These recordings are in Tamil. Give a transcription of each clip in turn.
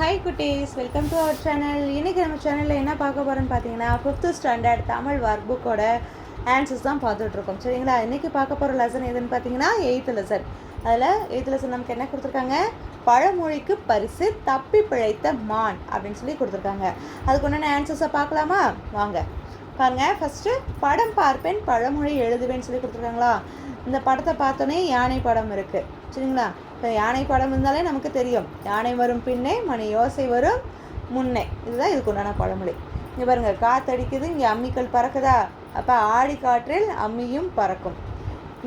ஹாய் குட்டீஸ். வெல்கம் டு அவர் சேனல் இன்றைக்கி நம்ம சேனலில் என்ன பார்க்க போகிறோன்னு பார்த்தீங்கன்னா ஃபிஃப்த்து ஸ்டாண்டர்ட் தமிழ் ஒர்க் புக்கோட ஆன்சர்ஸ் தான் பார்த்துட்ருக்கோம். சரிங்களா? இன்றைக்கி பார்க்க போகிற லெசன் எதுன்னு பார்த்தீங்கன்னா எயித்து லெசன் அதில் எயித்து லெசன் நமக்கு என்ன கொடுத்துருக்காங்க? பழமொழிக்கு பரிசு தப்பி பிழைத்த மான் அப்படின்னு சொல்லி கொடுத்துருக்காங்க. அதுக்கு உண்டான ஆன்சர்ஸை பார்க்கலாமா? வாங்க. பாருங்கள் ஃபஸ்ட்டு படம் பார்ப்பேன் பழமொழி எழுதுவேன்னு சொல்லி கொடுத்துருக்காங்களா? இந்த படத்தை பார்த்தோன்னே யானை படம் இருக்குது சரிங்களா? இப்போ யானை படம் இருந்தாலே நமக்கு தெரியும். யானை வரும் பின்னே மணி யோசை வரும் முன்னே. இதுதான் இதுக்கு உண்டான பழமொழி. இங்கே பாருங்கள் காத்தடிக்குது இங்கே அம்மிக்கல் பறக்குதா? அப்போ ஆடி காற்றில் அம்மியும் பறக்கும்.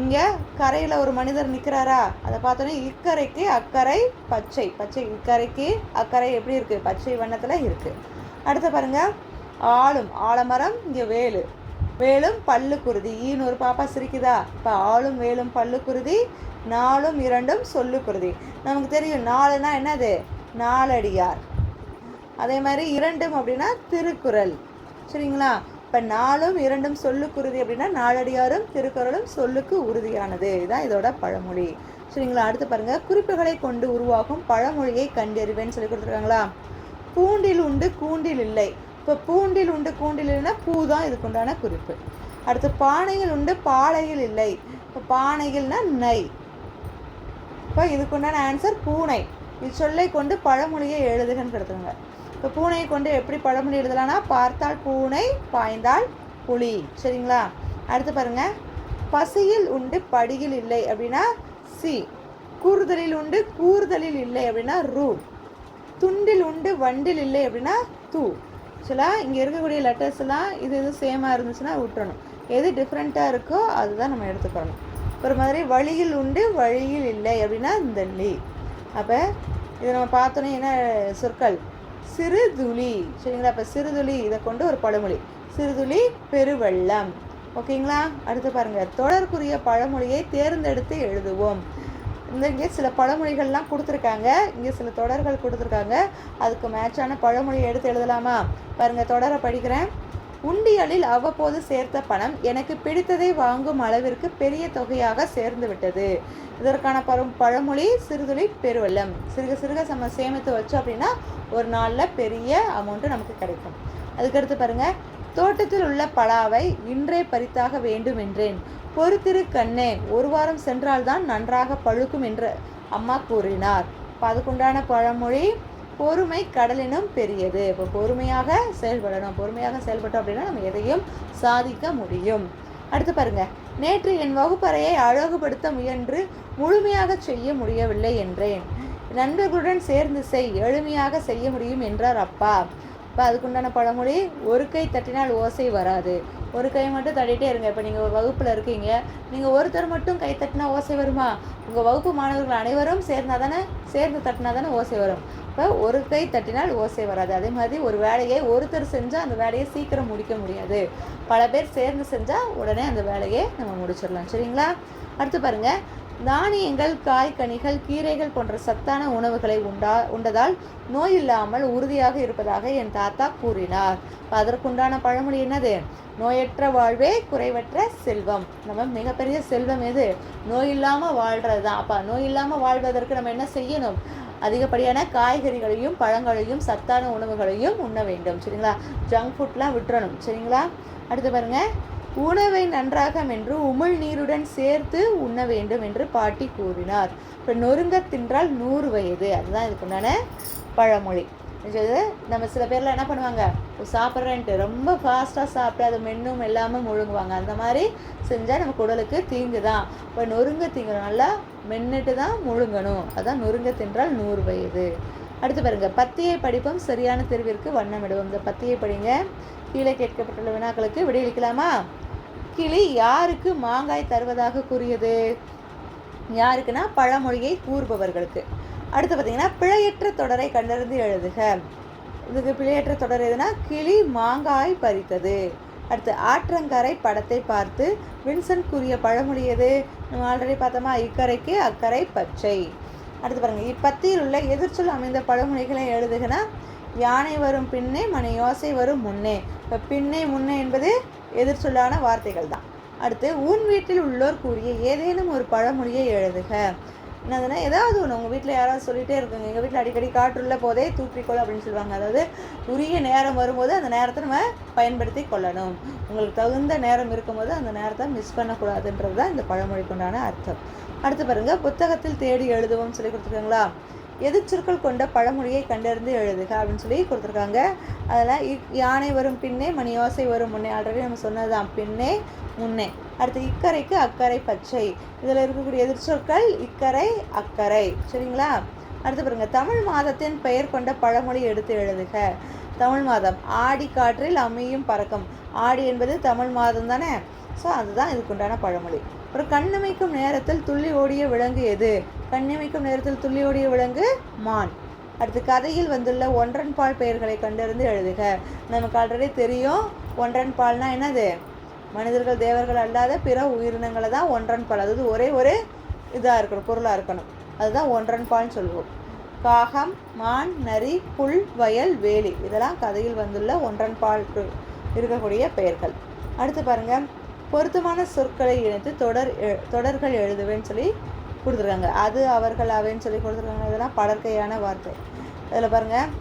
இங்கே கரையில் ஒரு மனிதர் நிற்கிறாரா அதை பார்த்தோன்னே இக்கரைக்கு அக்கறை பச்சை. பச்சை இக்கரைக்கு அக்கறை எப்படி இருக்குது பச்சை வண்ணத்தில் இருக்குது அடுத்து பாருங்கள் ஆளும் ஆலமரம் இங்கே வேலு. வேலும் பல்லு குருதி. ஈன்னு ஒரு பாப்பா சிரிக்குதா? இப்போ ஆளும் வேலும் பல்லு குருதி நாலும் இரண்டும் சொல்லு குருதி. நமக்கு தெரியும் நாலுனா என்னது? நாலடியார். அதே மாதிரி இரண்டும் அப்படின்னா திருக்குறள். சரிங்களா? இப்போ நாலும் இரண்டும் சொல்லு குருதி அப்படின்னா நாலடியாரும் திருக்குறளும் சொல்லுக்கு உறுதியானது. இதுதான் இதோட பழமொழி. சரிங்களா? அடுத்து பாருங்கள் குறிப்புகளை கொண்டு உருவாகும் பழமொழியை கண்டறிவேன்னு சொல்லி கொடுத்துருக்காங்களா? பூண்டில் உண்டு கூண்டில் இல்லை. இப்போ பூண்டில் உண்டு கூண்டில் இல்லைன்னா பூ தான் இதுக்கு உண்டான குறிப்பு. அடுத்து பானையில் உண்டு பாலையில் இல்லை. இப்போ பானைகள்னா நை இப்போ இதுக்கு உண்டான ஆன்சர் பூனை. இது சொல்லை கொண்டு பழமொழியை எழுதுகன்னு கொடுத்துருங்க இப்போ பூனையை கொண்டு எப்படி பழமொழி எழுதலாம்னா பார்த்தால் பூனை பாய்ந்தால் புலி. சரிங்களா? அடுத்து பாருங்க. பசியில் உண்டு படியில் இல்லை அப்படின்னா சி. கூறுதலில் உண்டு கூறுதலில் இல்லை அப்படின்னா ரூ. துண்டில் உண்டு வண்டில் இல்லை அப்படின்னா தூ. ஆக்சுவலாக இங்கே இருக்கக்கூடிய லெட்டர்ஸ்லாம் இது இது சேமாக இருந்துச்சுன்னா விட்டுறணும். எது டிஃப்ரெண்ட்டாக இருக்கோ அதுதான் நம்ம எடுத்துக்கணும் ஒரு மாதிரி வழியில் உண்டு வழியில் இல்லை அப்படின்னா இந்த லி. அப்போ இதை நம்ம பார்த்தோன்னே என்ன சொற்கள்? சிறுதுளி. சரிங்களா? அப்போ சிறுதுளி இதை கொண்டு ஒரு பழமொழி. சிறுதுளி பெருவெள்ளம். ஓகேங்களா? அடுத்து பாருங்கள் தொடர்புரிய பழமொழியை தேர்ந்தெடுத்து எழுதுவோம். இங்கே சில பழமொழிகள்லாம் கொடுத்துருக்காங்க. இங்கே சில தொடர்கள் கொடுத்துருக்காங்க. அதுக்கு மேட்சான பழமொழியை எடுத்து எழுதலாமா? பாருங்கள் தொடரை படிக்கிறேன். உண்டியலில் அவ்வப்போது சேர்த்த பணம் எனக்கு பிடித்ததை வாங்கும் அளவிற்கு பெரிய தொகையாக சேர்ந்து விட்டது. இதற்கான பரும் பழமொழி சிறுதுளி பெருவெள்ளம். சிறுக சிறுக நம்ம சேமித்து வச்சோம் அப்படின்னா ஒரு நாளில் பெரிய அமௌண்ட்டு நமக்கு கிடைக்கும். அதுக்கடுத்து பாருங்கள் தோட்டத்தில் உள்ள பலாவை இன்றே பறித்தாக வேண்டும் என்றேன் பொறுத்திரு கண்ணே ஒரு வாரம் சென்றால்தான் நன்றாக பழுக்கும் என்று அம்மா கூறினார். இப்போ அதுக்குண்டான பழமொழி பொறுமை கடலினும் பெரியது. இப்போ பொறுமையாக செயல்படணும். பொறுமையாக செயல்பட்டோம் அப்படின்னா நம்ம எதையும் சாதிக்க முடியும். அடுத்து பாருங்க. நேற்று என் வகுப்பறையை அழகுபடுத்த முயன்று முழுமையாக செய்ய முடியவில்லை என்றேன். நண்பர்களுடன் சேர்ந்து செய் எளிமையாக செய்ய முடியும் என்றார் அப்பா. இப்போ அதுக்குண்டான பழமொழி ஒரு கை தட்டினால் ஓசை வராது. ஒரு கை மட்டும் தட்டிகிட்டே இருங்க. இப்போ நீங்கள் ஒரு வகுப்பில் இருக்கீங்க. நீங்கள் ஒருத்தர் மட்டும் கை தட்டினா ஓசை வருமா? உங்கள் வகுப்பு மாணவர்கள் அனைவரும் சேர்ந்தா தானே சேர்ந்து தட்டினா தானே ஓசை வரும். இப்போ ஒரு கை தட்டினால் ஓசை வராது. அதே மாதிரி ஒரு வேலையை ஒருத்தர் செஞ்சால் அந்த வேலையை சீக்கிரம் முடிக்க முடியாது. பல பேர் சேர்ந்து செஞ்சால் உடனே அந்த வேலையை நம்ம முடிச்சிடலாம். சரிங்களா? அடுத்து பாருங்கள் தானியங்கள் காய் கனிகள் கீரைகள் போன்ற சத்தான உணவுகளை உண்டா உண்டதால் நோய் இல்லாமல் உறுதியாக இருப்பதாக என் தாத்தா கூறினார். அதற்குண்டான பழமொழி என்னது? நோயற்ற வாழ்வே குறைவற்ற செல்வம். நம்ம மிகப்பெரிய செல்வம் எது? நோய் இல்லாமல் வாழ்கிறது தான் அப்போ நோய் இல்லாமல் வாழ்வதற்கு நம்ம என்ன செய்யணும்? அதிகப்படியான காய்கறிகளையும் பழங்களையும் சத்தான உணவுகளையும் உண்ண வேண்டும். சரிங்களா? ஜங்க் ஃபுட்லாம் விட்டுறணும். சரிங்களா? அடுத்து பாருங்கள் உணவை நன்றாக மென்று உமிழ் நீருடன் சேர்த்து உண்ண வேண்டும் என்று பாட்டி கூறினார். இப்போ நொறுங்க தின்றால் நூறு வயது. அதுதான் இதுக்குண்டான பழமொழி. நம்ம சில பேர்லாம் என்ன பண்ணுவாங்க? சாப்பிட்றேன்ட்டு. ரொம்ப ஃபாஸ்ட்டாக சாப்பிட்டு அது மென்னும் எல்லாமே முழுங்குவாங்க. அந்த மாதிரி செஞ்சால் நமக்கு உடலுக்கு தீங்கு தான் இப்போ நொறுங்க திங்கணும் நல்லா மென்னுட்டு தான் முழுங்கணும். அதான் நொறுங்க தின்றால் நூறு வயது. அடுத்து பாருங்க. பத்தியை படிப்பும். சரியான தெருவிற்கு வண்ணமிடுவோம் இந்த பத்தியை படிங்க. கீழே கேட்கப்பட்டுள்ள வினாக்களுக்கு விடையளிக்கலாமா? கிளி யாருக்கு மாங்காய் தருவதாக கூறியது? யாருக்குன்னா பழமொழியை கூறுபவர்களுக்கு. அடுத்து பார்த்தீங்கன்னா பிழையற்ற தொடரை கண்டறிந்து எழுதுக. இதுக்கு பிழையற்ற தொடர் எதுனா கிளி மாங்காய் பறித்தது. அடுத்து ஆற்றங்கரை படத்தை பார்த்து வின்சென்ட் கூறிய பழமொழி எது? நம்ம ஆல்ரெடி பார்த்தோமா இக்கரைக்கு அக்கறை பச்சை. அடுத்து பாருங்கள் இப்பத்தியில் உள்ள எதிர்ச்சொல் அமைந்த பழமொழிகளை எழுதுகனா யானை வரும் பின்னே மணி யோசை வரும் முன்னே. இப்போ பின்னே முன்னே என்பது எதிர்ச்சொல்லான வார்த்தைகள் தான் அடுத்து உன் வீட்டில் உள்ளோர் கூறிய ஏதேனும் ஒரு பழமொழியை எழுதுக. என்னதுன்னா ஏதாவது ஒன்று உங்கள் வீட்டில் யாராவது சொல்லிகிட்டே இருக்காங்க. எங்கள் வீட்டில் அடிக்கடி காற்றுள்ள போதே தூற்றிக்கொள் அப்படின்னு சொல்லுவாங்க. அதாவது உரிய நேரம் வரும்போது அந்த நேரத்தை நம்ம பயன்படுத்தி கொள்ளணும். உங்களுக்கு தகுந்த நேரம் இருக்கும்போது அந்த நேரத்தை மிஸ் பண்ணக்கூடாதுன்றது தான் இந்த பழமொழிக்குண்டான அர்த்தம். அடுத்து பாருங்க புத்தகத்தில் தேடி எழுதுவோம் சொல்லி கொடுத்துருக்காங்களா? எதிர்ச்சொற்கள் கொண்ட பழமொழியை கண்டறிந்து எழுதுக அப்படின்னு சொல்லி கொடுத்துருக்காங்க. அதில் யானை வரும் பின்னே மணியோசை வரும் முன்னே ஆல்ரெடி நம்ம சொன்னதுதான். பின்னே முன்னே. அடுத்து இக்கரைக்கு அக்கறை பச்சை. இதில் இருக்கக்கூடிய எதிர்ச்சொற்கள் இக்கரை அக்கறை சரிங்களா? அடுத்து பாருங்க. தமிழ் மாதத்தின் பெயர் கொண்ட பழமொழி எடுத்து எழுதுக. தமிழ் மாதம். ஆடி காற்றில் அமையும் பறக்கும். ஆடி என்பது தமிழ் மாதம் தானே? ஸோ அதுதான் இதுக்குண்டான பழமொழி. அப்புறம் கண்ணமைக்கும் நேரத்தில் துள்ளி ஓடிய விலங்கு எது? கண்ணிமைக்கும் நேரத்தில் துள்ளியோடிய விலங்கு மான். அடுத்து கதையில் வந்துள்ள ஒன்றன் பால் பெயர்களை கண்டறிந்து எழுதுக. நமக்கு ஆல்ரெடி தெரியும் ஒன்றன் பால்னா என்னது? மனிதர்கள் தேவர்கள் அல்லாத பிற உயிரினங்களை தான் ஒன்றன் பால். அதாவது ஒரே ஒரு இதாக இருக்கணும் பொருளாக இருக்கணும். அதுதான் ஒன்றன் பால்னு சொல்லுவோம். காகம் மான் நரி புல் வயல் வேலி. இதெல்லாம் கதையில் வந்துள்ள ஒன்றன் பால் இருக்கக்கூடிய பெயர்கள். அடுத்து பாருங்கள் பொருத்தமான சொற்களை இணைத்து தொடர் எ- தொடர்கள் எழுதுவேன்னு சொல்லி கொடுத்துருக்காங்க. அது அவர்கள் அவைன்னு சொல்லி கொடுத்துருக்காங்க. இதெல்லாம் படற்கையான வார்த்தை. அதில் பாருங்கள்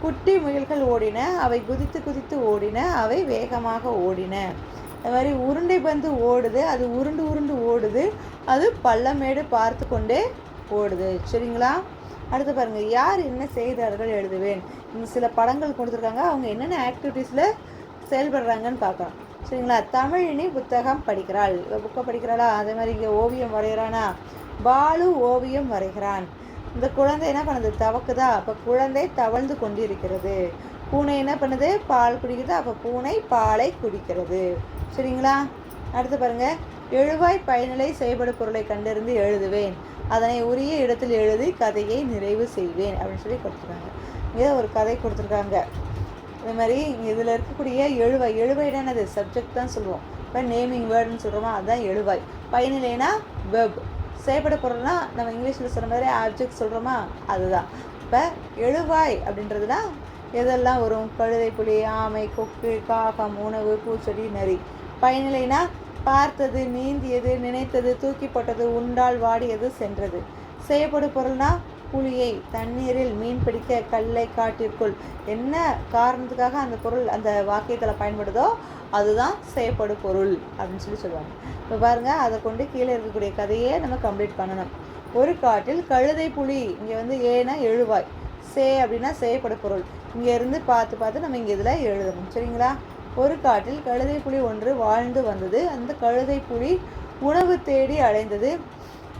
குட்டி முயல்கள் ஓடின அவை குதித்து குதித்து ஓடின அவை வேகமாக ஓடின. அது மாதிரி உருண்டை பந்து ஓடுது. அது உருண்டு உருண்டு ஓடுது. அது பள்ளமேடு பார்த்து கொண்டே ஓடுது. சரிங்களா? அடுத்து பாருங்கள் யார் என்ன செய்தார்கள் எழுதுவேன். சில படங்கள் கொடுத்துருக்காங்க. அவங்க என்னென்ன ஆக்டிவிட்டீஸில் செயல்படுறாங்கன்னு பார்க்கலாம் சரிங்களா? தமிழினி புத்தகம் படிக்கிறாள். புக்கை படிக்கிறாளா? அதே மாதிரி இங்கே ஓவியம் வரைகிறானா? பாலு ஓவியம் வரைகிறான். இந்த குழந்தை என்ன பண்ணுது? தவக்குதா? அப்போ குழந்தை தவழ்ந்து கொண்டிருக்கிறது. பூனை என்ன பண்ணுது? பால் குடிக்குது. அப்போ பூனை பாலை குடிக்கிறது. சரிங்களா? அடுத்து பாருங்கள் எழுவாய் பயனிலை செயல்படு பொருளை கண்டறிந்து எழுதுவேன். அதனை உரிய இடத்தில் எழுதி கதையை நிறைவு செய்வேன். அப்படின்னு சொல்லி கொடுத்துருக்காங்க. இங்கே ஒரு கதை கொடுத்துருக்காங்க. இது மாதிரி இதில் இருக்கக்கூடிய எழுவாய் எழுவாய்னா என்னது? சப்ஜெக்ட் தான் சொல்லுவோம். இப்போ நேமிங் வேர்டுன்னு சொல்கிறோமா அதுதான் எழுவாய். பயனிலைனா வெப் செயல்பட பொருள்னா நம்ம இங்கிலீஷில் சொல்கிற மாதிரி ஆப்ஜெக்ட் சொல்கிறோமா அதுதான். இப்போ எழுவாய் அப்படின்றதுனா எதெல்லாம் வரும்? கழுதை புலி ஆமை கொக்கு காகம் உணவு பூச்செடி நரி. பயனிலைனா பார்த்தது நீந்தியது நினைத்தது தூக்கி போட்டது உண்டால் வாடியது சென்றது. செய்யப்படும் பொருள்னா புலியை தண்ணீரில் மீன் பிடிக்க கல்லை காட்டிற்குள். என்ன காரணத்துக்காக அந்த பொருள் அந்த வாக்கியத்தில் பயன்படுதோ அதுதான் செய்யப்படும் பொருள் அப்படின்னு சொல்லி சொல்லுவாங்க. இப்போ பாருங்கள் அதை கொண்டு கீழே இருக்கக்கூடிய கதையே நம்ம கம்ப்ளீட் பண்ணணும். ஒரு காட்டில் கழுதை புலி இங்கே வந்து ஏனா எழுவாய். சே அப்படின்னா செய்யப்படும் பொருள். இங்கேருந்து பார்த்து பார்த்து நம்ம இங்கே இதில் எழுதணும். சரிங்களா? ஒரு காட்டில் கழுதை புலி ஒன்று வாழ்ந்து வந்தது. அந்த கழுதை புலி உணவு தேடி அடைந்தது.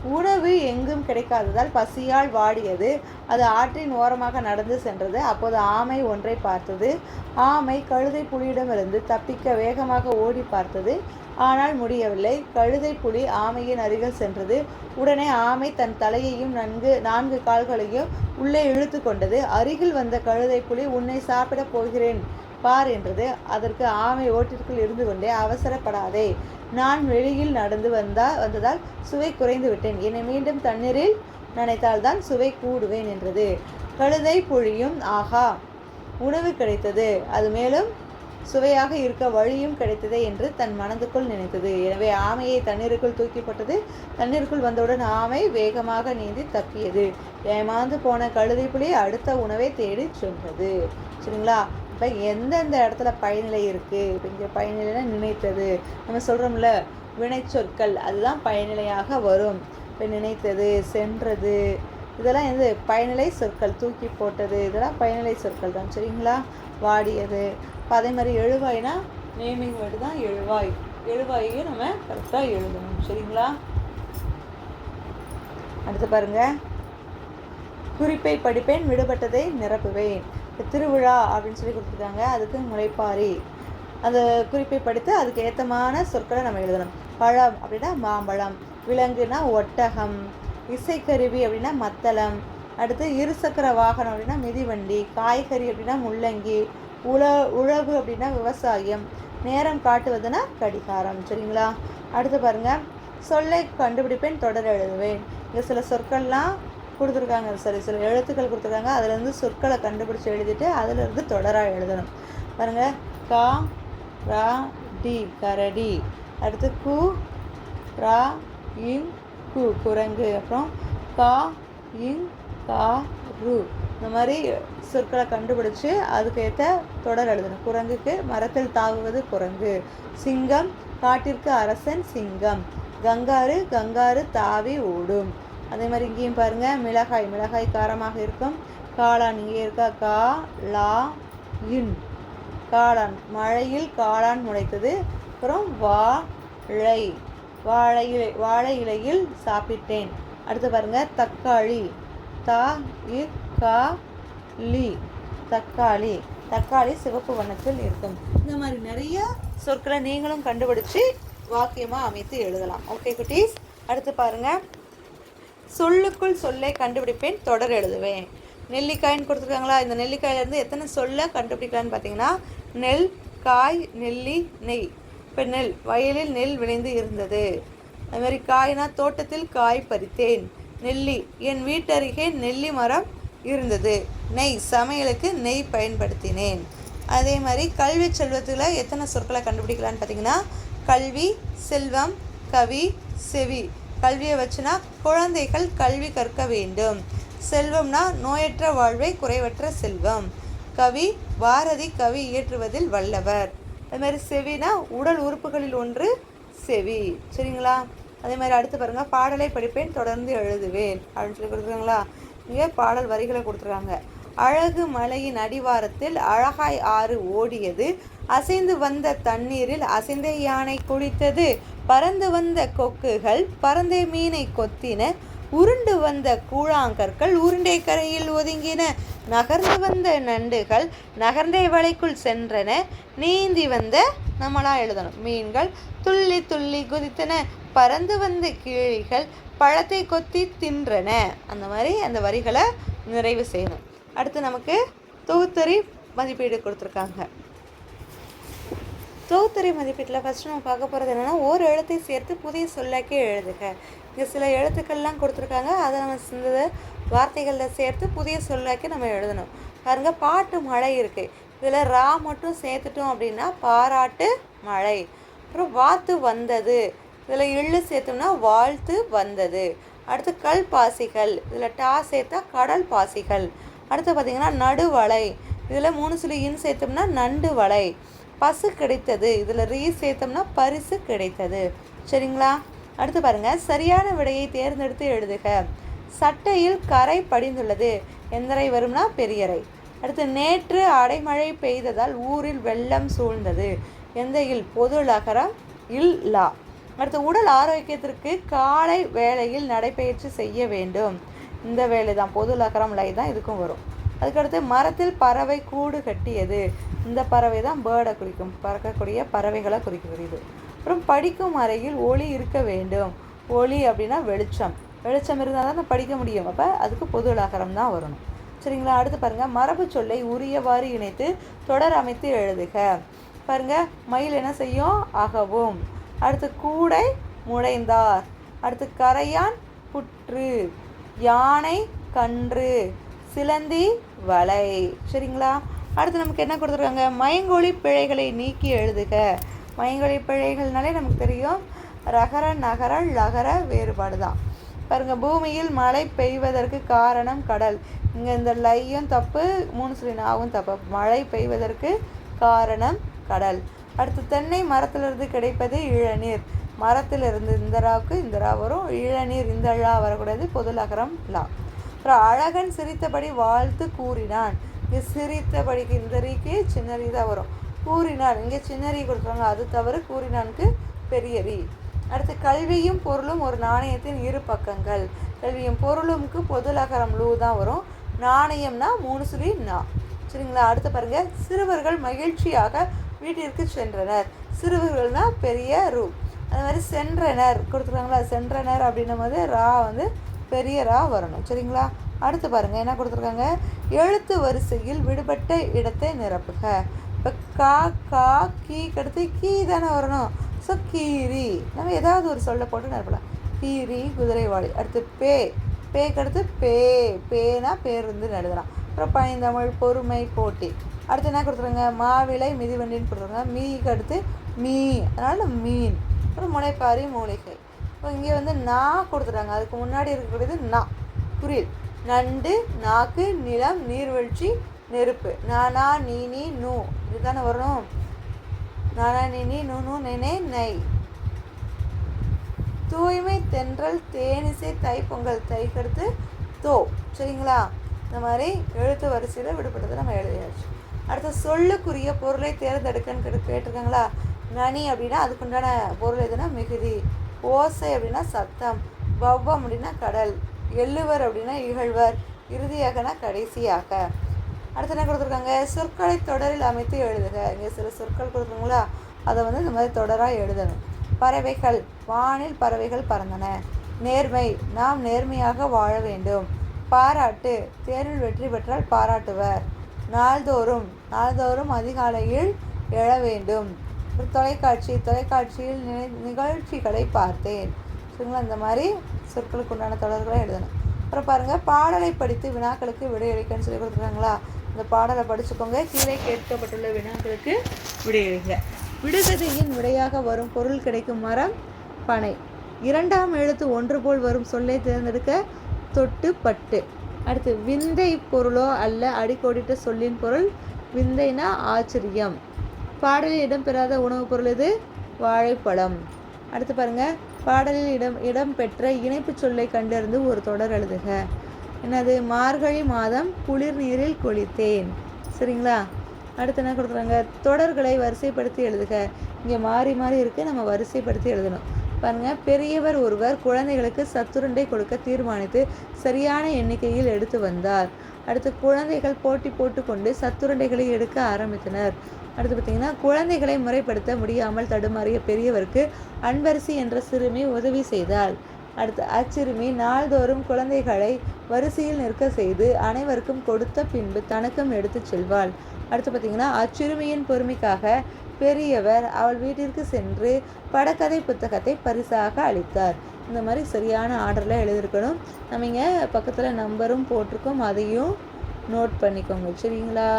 உணவு எங்கும் கிடைக்காததால் பசியால் வாடியது. அது ஆற்றின் ஓரமாக நடந்து சென்றது. அப்போது ஆமை ஒன்றை பார்த்தது. ஆமை கழுதை புலியிடமிருந்து தப்பிக்க வேகமாக ஓடி பார்த்தது. ஆனால் முடியவில்லை. கழுதை புலி ஆமையின் அருகில் சென்றது. உடனே ஆமை தன் தலையையும் நன்கு நான்கு கால்களையும் உள்ளே இழுத்து கொண்டது. அருகில் வந்த கழுதை புலி உன்னை சாப்பிடப் போகிறேன். பார் என்றது அதற்கு ஆமை ஓட்டிற்குள் இருந்து கொண்டே அவசரப்படாதே. நான் வெளியில் நடந்து வந்தா வந்ததால் சுவை குறைந்து விட்டேன். என்னை மீண்டும் தண்ணீரில் நினைத்தால்தான் சுவை கூடுவேன் என்றது. கழுதை புலியும் ஆஹா உணவு கிடைத்தது. அது மேலும் சுவையாக இருக்க வழியும் கிடைத்ததே என்று தன் மனதுக்குள் நினைத்தது. எனவே ஆமையை தண்ணீருக்குள் தூக்கிப்பட்டது தண்ணீருக்குள் வந்தவுடன் ஆமை வேகமாக நீந்தி தப்பியது. ஏமாந்து போன கழுதை புலி அடுத்த உணவை தேடி சென்றது. சரிங்களா? இப்போ எந்தெந்த இடத்துல பயனிலை இருக்குது இப்போ இங்கே பயனிலைனா நினைத்தது. நம்ம சொல்கிறோம்ல வினைச்சொற்கள் அதுதான் பயனிலையாக வரும். இப்போ நினைத்தது சென்றது இதெல்லாம் எது? பயனிலை சொற்கள் தூக்கி போட்டது இதெல்லாம் பயனிலை சொற்கள் தான். சரிங்களா? வாடியது. இப்போ அதே மாதிரி எழுவாய்னா நேமிங் வேர்டு தான் எழுவாய். எழுவாயையும் நம்ம கரெக்டாக எழுதணும். சரிங்களா? அடுத்து பாருங்கள் குறிப்பை படிப்பேன் விடுபட்டதை நிரப்புவேன். திருவிழா அப்படின்னு சொல்லி கொடுத்துருக்காங்க. அதுக்கு முளைப்பாரி. அந்த குறிப்பை படித்து அதுக்கு ஏற்றமான சொற்களை நம்ம எழுதணும். பழம் அப்படின்னா மாம்பழம் விலங்குனா ஒட்டகம் இசைக்கருவி அப்படின்னா மத்தளம் அடுத்து இருசக்கர வாகனம் அப்படின்னா மிதிவண்டி காய்கறி அப்படின்னா முள்ளங்கி உழ உழவு அப்படின்னா விவசாயம் நேரம் காட்டுவதுன்னா கடிகாரம். சரிங்களா? அடுத்து பாருங்கள் சொல்லை கண்டுபிடிப்பேன் தொடர் எழுதுவேன். இங்கே சில சொற்கள்லாம் கொடுத்துருக்காங்க. சரி சில எழுத்துக்கள் கொடுத்துருக்காங்க. அதுலேருந்து சொற்களை கண்டுபிடிச்சி எழுதிட்டு அதுலேருந்து தொடராக எழுதணும். பாருங்கள் கா ரா டி கரடி. அடுத்து கு ரா இம் கு குரங்கு. அப்புறம் கா இங் கா ரு. இந்த மாதிரி சொற்களை கண்டுபிடிச்சி அதுக்கேற்ற தொடர் எழுதணும். குரங்குக்கு மரத்தில் தாவுவது குரங்கு. சிங்கம் காட்டிற்கு அரசன் சிங்கம். கங்காரு கங்காரு தாவி ஓடும். அதே மாதிரி இங்கேயும் பாருங்கள் மிளகாய் மிளகாய் காரமாக இருக்கும். காளான் இங்கே இருக்கா? கா லா இன் காளான் மழையில் காளான் முளைத்தது. அப்புறம் வாழை. வாழை இலை வாழை இலையில் சாப்பிட்டேன். அடுத்து பாருங்க தக்காளி. தா இ கா லி. தக்காளி. தக்காளி சிவப்பு வண்ணத்தில் இருக்கும். இந்த மாதிரி நிறைய சொற்களை நீங்களும் கண்டுபிடிச்சு வாக்கியமாக அமைத்து எழுதலாம். ஓகே குட்டீஸ்? அடுத்து பாருங்கள் சொல்லுக்குள் சொல்லை கண்டுபிடிப்பேன் தொடர் எழுதுவேன். நெல்லிக்காய்ன்னு கொடுத்துருக்காங்களா? இந்த நெல்லிக்காயிலேருந்து எத்தனை சொல்ல கண்டுபிடிக்கலான்னு பார்த்தீங்கன்னா நெல் காய் நெல்லி நெய். இப்போ நெல் வயலில் நெல் விளைந்து இருந்தது. அது மாதிரி காய்னா தோட்டத்தில் காய் பறித்தேன். நெல்லி என் வீட்டருகே நெல்லி மரம் இருந்தது. நெய் சமையலுக்கு நெய் பயன்படுத்தினேன். அதே மாதிரி கல்வி செல்வத்தில் எத்தனை சொற்களை கண்டுபிடிக்கலான்னு பார்த்தீங்கன்னா கல்வி செல்வம் கவி செவி. கல்வியை வச்சுனா குழந்தைகள் கல்வி கற்க வேண்டும். செல்வம்னா நோயற்ற வாழ்வை குறைவற்ற செல்வம். கவி பாரதி கவி இயற்றுவதில் வல்லவர். அது மாதிரி செவினா உடல் உறுப்புகளில் ஒன்று செவி. சரிங்களா? அதே மாதிரி அடுத்து பாருங்க பாடலை படிப்பேன் தொடர்ந்து எழுதுவேன் அப்படின்னு சொல்லி கொடுத்துருக்காங்களா? இங்கே பாடல் வரிகளை கொடுத்துருக்காங்க. அழகு மலையின் அடிவாரத்தில் அழகாய் ஆறு ஓடியது. அசைந்து வந்த தண்ணீரில் அசைந்த யானை குளித்தது. பறந்து வந்த கொக்குகள் பறந்தே மீனை கொத்தின உருண்டு வந்த கூழாங்கற்கள் உருண்டை கரையில் ஒதுங்கின நகர்ந்து வந்த நண்டுகள் நகர்ந்தை வலைக்குள் சென்றன நீந்தி வந்த நம்மளா எழுதணும். மீன்கள் துள்ளி துள்ளி குதித்தன பறந்து வந்த கிளிகள் பழத்தை கொத்தி தின்றன. அந்த மாதிரி அந்த வரிகளை நிறைவு செய்யணும். அடுத்து நமக்கு தொகுத்தறி மதிப்பீடு கொடுத்துருக்காங்க. தொகுத்துறை மதிப்பீட்டில் ஃபஸ்ட்டு நம்ம பார்க்க போகிறது என்னென்னா ஒரு எழுத்தை சேர்த்து புதிய சொல்லாக்கி எழுதுக. இங்கே சில எழுத்துக்கள்லாம் கொடுத்துருக்காங்க. அதை நம்ம இந்த வார்த்தைகளில் சேர்த்து புதிய சொல்லாக்கி நம்ம எழுதணும். பாருங்க பாட்டு மழை இருக்குது இதில் ரா மட்டும் சேர்த்துட்டோம் அப்படின்னா பாராட்டு மழை. அப்புறம் வாத்து வந்தது. இதில் எள்ளு சேர்த்தோம்னா வாழ்த்து வந்தது. அடுத்து கல் பாசிகள். இதில் டா சேர்த்தா கடல் பாசிகள். அடுத்து பார்த்திங்கன்னா நடுவலை. இதில் மூணு சிலு இன் சேர்த்தோம்னா நண்டு வலை பசு கிடைத்தது. இதில் ரீ சேர்த்தோம்னா பரிசு கிடைத்தது. சரிங்களா? அடுத்து பாருங்கள் சரியான விடையை தேர்ந்தெடுத்து எழுதுக. சட்டையில் கரை படிந்துள்ளது. எந்தரை வரும்னா பெரியரை அடுத்து நேற்று அடைமழை பெய்ததால் ஊரில் வெள்ளம் சூழ்ந்தது. எந்த இல்? பொது லகரம் இல் லா. அடுத்து உடல் ஆரோக்கியத்திற்கு காலை வேளையில் நடைபயிற்சி செய்ய வேண்டும். இந்த வேலை தான் பொது லகரம் லை தான் இதுக்கும் வரும். அதுக்கடுத்து மரத்தில் பறவை கூடு கட்டியது. இந்த பறவை தான் பேர்டை குறிக்கும் பறக்கக்கூடிய பறவைகளை குறிக்கக்கூடியது அப்புறம் படிக்கும் அறையில் ஒளி இருக்க வேண்டும். ஒளி அப்படின்னா வெளிச்சம். வெளிச்சம் இருந்தால் தான் படிக்க முடியும். அப்போ அதுக்கு பொது லகரம் தான் வரணும். சரிங்களா? அடுத்து பாருங்கள் மரபு சொல்லை உரியவாறு இணைத்து தொடர் அமைத்து எழுதுக. பாருங்கள் மயில் என்ன செய்யும்? அகவும். அடுத்து கூடை முளைந்தார். அடுத்து கரையான் புற்று. யானை கன்று. சிலந்தி வலை. சரிங்களா? அடுத்து நமக்கு என்ன கொடுத்துருக்காங்க? மயங்கொழி பிழைகளை நீக்கி எழுதுக. மயங்கொழி பிழைகள்னாலே நமக்கு தெரியும் ரகர நகர லகர வேறுபாடு தான் பாருங்க பூமியில் மழை பெய்வதற்கு காரணம் கடல். இங்கே இந்த லையும் தப்பு மூணு சொல்லி நாவும் தப்பு. மழை பெய்வதற்கு காரணம் கடல். அடுத்து தென்னை மரத்திலிருந்து கிடைப்பது இளநீர். மரத்திலிருந்து இந்த ராவுக்கு இந்த ரா வரும். இளநீர் இந்த லா வரக்கூடாது பொது லகரம் லா. அப்புறம் அழகன் சிரித்தபடி வாழ்த்து கூறினான். இங்கே சிரித்தபடிக்கு இந்த ரீக்கு சின்ன ரீ தான் வரும். கூறினான். இங்கே சின்ன ரீ கொடுத்துருவாங்க அது தவிர கூறினானுக்கு பெரிய ரீ. அடுத்து கல்வியும் பொருளும் ஒரு நாணயத்தின் இரு பக்கங்கள். கல்வியும் பொருளும்க்கு பொது லகரம் லூ தான் வரும். நாணயம்னா மூணு சுழி நா. சரிங்களா? அடுத்து பாருங்க. சிறுவர்கள் மகிழ்ச்சியாக வீட்டிற்கு சென்றனர். சிறுவர்கள்னா பெரிய ரூ. அது மாதிரி சென்றனர். கொடுத்துருக்காங்களா? சென்றனர் அப்படின்னும் போது ரா வந்து பெரிய ரா வரணும். சரிங்களா? அடுத்து பாருங்கள் என்ன கொடுத்துருக்காங்க? எழுத்து வரிசையில் விடுபட்ட இடத்தை நிரப்புக. இப்போ கா கா கீ கடுத்து கீ தானே வரணும். ஸோ கீரி. நம்ம ஏதாவது ஒரு சொல்ல போட்டு நிரப்பலாம். கீரி குதிரைவாளி அடுத்து பே. பேக்கு அடுத்து பே. பேனா பேருந்து எழுதலாம். அப்புறம் பயந்தமிழ் பொறுமை போட்டி. அடுத்து என்ன கொடுத்துருங்க மாவிலை மிதிவண்டின்னு கொடுத்துருங்க மீக்கு அடுத்து மீ. அதனால் மீன். அப்புறம் முளைப்பாரி மூலிகை. இப்போ இங்கே வந்து நா கொடுத்துட்டாங்க அதுக்கு முன்னாடி இருக்கக்கூடியது நா. புரியுது? நண்டு நாக்கு நிலம் நீர்வீழ்ச்சி நெருப்பு. நானா நீ நீ. நூ இதுதானே வரணும் நானா நீ நீ நூ நூ நெனே நை. தூய்மை தென்றல் தேனிசை தைப்பொங்கல் தைக்கிறது தோ. சரிங்களா? இந்த மாதிரி எழுத்து வரிசையில் விடுபட்டதை நம்ம எழுதியாச்சு. அடுத்த சொல்லுக்குரிய பொருளை தேர்ந்தெடுக்கன்னு கேட்டு கேட்டிருக்காங்களா? நனி அப்படின்னா அதுக்குண்டான பொருள் எதுனா மிகுதி. ஓசை அப்படின்னா சத்தம். பவ்வம் அப்படின்னா கடல். எள்ளுவர் அப்படின்னா இகழ்வர் இறுதியாகனா கடைசியாக. அடுத்து என்ன கொடுத்துருக்காங்க? சொற்களை தொடரில் அமைத்து எழுதுக. இங்கே சில சொற்கள் கொடுத்துருங்களா அதை வந்து இந்த மாதிரி தொடராக எழுதணும். பறவைகள் வானில் பறவைகள் பறந்தன. நேர்மை நாம் நேர்மையாக வாழ வேண்டும். பாராட்டு தேர்வில் வெற்றி பெற்றால் பாராட்டுவர். நாள்தோறும் நாள்தோறும் அதிகாலையில் எழ வேண்டும். ஒரு தொலைக்காட்சி தொலைக்காட்சியில் நி- நிகழ்ச்சிகளை பார்த்தேன். சரிங்களா? இந்த மாதிரி சொற்களுக்கு உண்டான தொடர்களை எழுதணும். அப்புறம் பாருங்கள் பாடலை படித்து வினாக்களுக்கு விடையளிக்கன்னு சொல்லி கொடுத்துருக்காங்களா? இந்த பாடலை படிச்சுக்கோங்க. கீழே கேட்கப்பட்டுள்ள வினாக்களுக்கு விடையளிங்க. விடுகதையின் விடையாக வரும் பொருள் கிடைக்கும் மரம் பனை. இரண்டாம் எழுத்து ஒன்று போல் வரும் சொல்லை தேர்ந்தெடுக்க தொட்டு பட்டு. அடுத்து விந்தை பொருளோ அல்ல அடிக்கோடிட்ட சொல்லின் பொருள். விந்தைனா ஆச்சரியம். பாடலில் இடம்பெறாத உணவுப் பொருள் இது வாழைப்பழம். அடுத்து பாருங்க பாடலில் இடம் இடம்பெற்ற இணைப்புச் சொல்லை கண்டறிந்து ஒரு தொடர் எழுதுக. என்னது? மார்கழி மாதம் குளிர் நீரில் குளித்தேன். சரிங்களா? அடுத்து என்ன கொடுக்குறாங்க? தொடர்களை வரிசைப்படுத்தி எழுதுக. இங்கே மாறி மாறி இருக்கு. நம்ம வரிசைப்படுத்தி எழுதணும். பாருங்கள் பெரியவர் ஒருவர் குழந்தைகளுக்கு சத்துருண்டை கொடுக்க தீர்மானித்து சரியான எண்ணிக்கையில் எடுத்து வந்தார். அடுத்து குழந்தைகள் போட்டி போட்டுக்கொண்டு சத்துருண்டைகளை எடுக்க ஆரம்பித்தனர். அடுத்து பார்த்தீங்கன்னா குழந்தைகளை முறைப்படுத்த முடியாமல் தடுமாறிய பெரியவருக்கு அன்பரசி என்ற சிறுமி உதவி செய்தாள். அடுத்து அச்சிறுமி நாள்தோறும் குழந்தைகளை வரிசையில் நிற்க செய்து அனைவருக்கும் கொடுத்த பின்பு தனக்கும் எடுத்துச் செல்வாள். அடுத்து பார்த்தீங்கன்னா அச்சிறுமியின் பொறுமைக்காக பெரியவர் அவள் வீட்டிற்கு சென்று படக்கதை புத்தகத்தை பரிசாக அளித்தார். இந்த மாதிரி சரியான ஆர்டரில் எழுதியிருக்கணும். நம்ம இங்கே பக்கத்தில் நம்பரும் போட்டிருக்கோம். அதையும் நோட் பண்ணிக்கோங்க. சரிங்களா?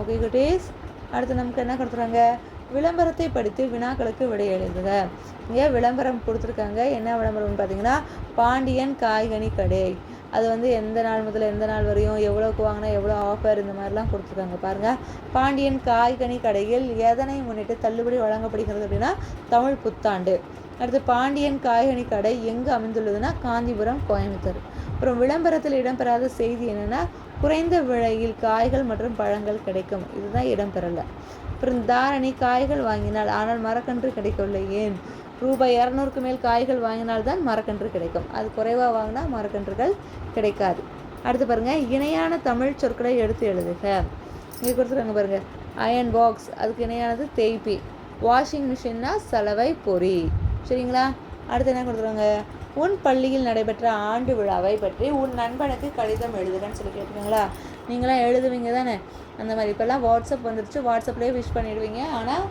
ஓகே குட்டீஸ். அடுத்து நமக்கு என்ன கொடுத்துருக்காங்க? விளம்பரத்தை படித்து வினாக்களுக்கு விடை எழுதுக. இங்கே விளம்பரம் கொடுத்துருக்காங்க. என்ன விளம்பரம்னு பார்த்தீங்கன்னா பாண்டியன் காய்கனி கடை. அது வந்து எந்த நாள் முதல்ல எந்த நாள் வரையும் எவ்வளோக்கு வாங்கினா எவ்வளோ ஆஃபர் இந்த மாதிரிலாம் கொடுத்துருக்காங்க. பாருங்கள் பாண்டியன் காய்கனி கடையில் எதனை முன்னிட்டு தள்ளுபடி வழங்கப்படுகிறது அப்படின்னா தமிழ் புத்தாண்டு. அடுத்து பாண்டியன் காய்கனி கடை எங்கே அமைந்துள்ளதுன்னா காந்திபுரம் கோயம்புத்தூர். அப்புறம் விளம்பரத்தில் இடம்பெறாத செய்தி என்னென்னா குறைந்த விலையில் காய்கள் மற்றும் பழங்கள் கிடைக்கும். இதுதான் இடம்பெறலை. அப்புறம் தாரணி காய்கள் வாங்கினாள் ஆனால் மரக்கன்று கிடைக்கவில்லை. ஏன்? ரூபாய் இரநூறுக்கு மேல் காய்கள் வாங்கினால் தான் மரக்கன்று கிடைக்கும். அது குறைவாக வாங்கினா மரக்கன்றுகள் கிடைக்காது. அடுத்து பாருங்கள் இணையான தமிழ் சொற்களை எடுத்து எழுதுக. இங்கே கொடுத்துருக்காங்க பாருங்கள் அயன் பாக்ஸ் அதுக்கு இணையானது தேய்ப்பி. வாஷிங் மிஷின்னா சலவை பொறி. சரிங்களா? அடுத்து என்ன கொடுத்துருவாங்க உன் பள்ளியில் நடைபெற்ற ஆண்டு விழாவை பற்றி உன் நண்பனுக்கு கடிதம் எழுதுகன்னு சொல்லி கேட்டுருங்களா நீங்களாம் எழுதுவீங்க தானே? அந்த மாதிரி. இப்போல்லாம் வாட்ஸ்அப் வந்துருச்சு. வாட்ஸ்அப்லேயே விஷ் பண்ணிடுவீங்க. ஆனால்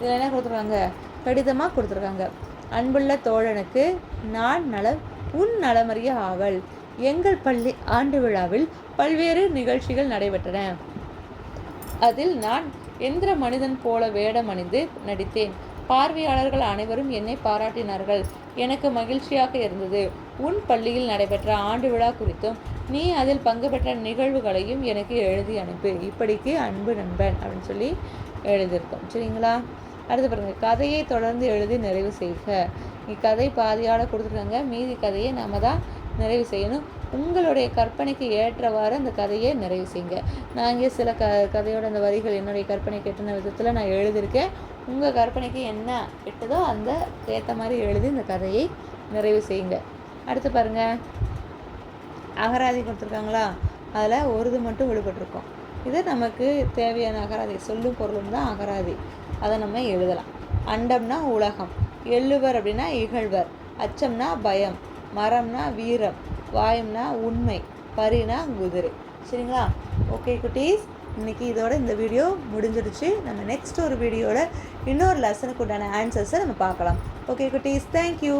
இதில் என்ன கொடுத்துருக்காங்க? கடிதமாக கொடுத்துருக்காங்க. அன்புள்ள தோழனுக்கு நான் நல உன் நலமறிய ஆவல். எங்கள் பள்ளி ஆண்டு விழாவில் பல்வேறு நிகழ்ச்சிகள் நடைபெற்றன. அதில் நான் எந்திர மனிதன் போல வேடம் அணிந்து நடித்தேன். பார்வையாளர்கள் அனைவரும் என்னை பாராட்டினார்கள். எனக்கு மகிழ்ச்சியாக இருந்தது. உன் பள்ளியில் நடைபெற்ற ஆண்டு விழா குறித்தும் நீ அதில் பங்கு பெற்ற நிகழ்வுகளையும் எனக்கு எழுதி அனுப்பு. இப்படிக்கு அன்பு நண்பன் அப்படின்னு சொல்லி எழுதியிருக்கோம். சரிங்களா? அடுத்து பாருங்க. கதையை தொடர்ந்து எழுதி நிறைவு செய்க. இக்கதை கதை கொடுத்துருக்காங்க. மீதி கதையை நம்ம தான் நிறைவு செய்யணும். உங்களுடைய கற்பனைக்கு ஏற்றவாறு அந்த கதையை நிறைவு செய்யுங்க. நான் இங்கே சில க கதையோட அந்த வரிகள் என்னுடைய கற்பனைக்கு எட்டின விதத்தில் நான் எழுதியிருக்கேன். உங்கள் கற்பனைக்கு என்ன எட்டுதோ அந்த ஏற்ற மாதிரி எழுதி இந்த கதையை நிறைவு செய்யுங்க. அடுத்து பாருங்க. அகராதி கொடுத்துருக்காங்களா? அதில் ஒரு இது மட்டும் விடுபட்டிருக்கும். இது நமக்கு தேவையான அகராதி. சொல்லும் பொருளும் தான் அகராதி. அதை நம்ம எழுதலாம். அண்டம்னா உலகம். எள்ளுவர் அப்படின்னா இகழ்வர். அச்சம்னா பயம். மரம்னா வீரம். வாயம்னா உண்மை பரினா குதிரை. சரிங்களா? ஓகே குட்டீஸ். இன்னைக்கு இதோட இந்த வீடியோ முடிஞ்சிடுச்சு. நம்ம நெக்ஸ்ட் ஒரு வீடியோட இன்னொரு லெசனுக்கு உண்டான ஆன்சர்ஸை நம்ம பார்க்கலாம். ஓகே குட்டீஸ். தேங்க்யூ